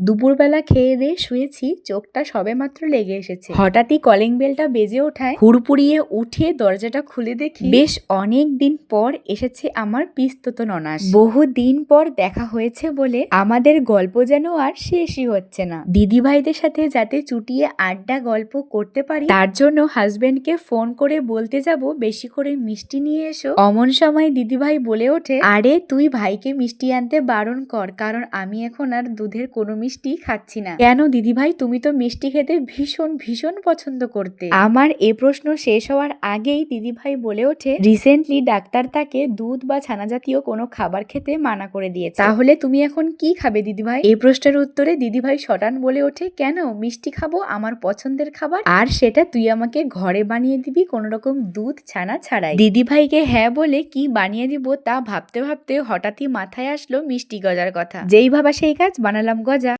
দুপুরবেলা খেয়ে দিয়ে শুয়েছি, চোখটা সবেমাত্র লেগে এসেছে। হঠাৎই কলিং বেলটা বেজে ওঠায় হুড়পুড়িয়ে উঠে দরজাটা খুলে দেখি, বেশ অনেক দিন পর এসেছে আমার পিস্তত ননাস। বহু দিন পর দেখা হয়েছে বলে আমাদের গল্প যেন আর শেষই হচ্ছে না। দিদি ভাইদের সাথে যাতে চুটিয়ে আড্ডা গল্প করতে পারি, তার জন্য হাজবেন্ডকে ফোন করে বলতে যাব, বেশি করে মিষ্টি নিয়ে এসো। অমন সময় দিদিভাই বলে ওঠে, আরে, তুই ভাইকে মিষ্টি আনতে বারণ কর, কারণ আমি এখন আর দুধের কোনো মিষ্টি খাচ্ছি না। কেন, দিদিভাই? তুমি তো মিষ্টি খেতে ভীষণ ভীষণ পছন্দ করতে। আমার এ প্রশ্ন শেষ হওয়ার আগেই দিদিভাই বলে ওঠে, রিসেন্টলি ডাক্তার তাকে দুধ বা ছানা জাতীয় কোনো খাবার খেতে মানা করে দিয়েছে। তাহলে তুমি এখন কি খাবে, দিদিভাই? এই প্রশ্নের উত্তরে দিদিভাই শটান বলে ওঠে, কেন? মিষ্টি খাব আমার পছন্দের খাবার, আর সেটা তুই আমাকে ঘরে বানিয়ে দিবি কোনো রকম দুধ ছানা ছাড়াই। দিদিভাইকে হ্যাঁ বলে কি বানিয়ে দিব তা ভাবতে ভাবতে হঠাৎই মাথায় আসলো মিষ্টি গজার কথা। যেই ভাবা সেই কাজ, বানালাম গজা।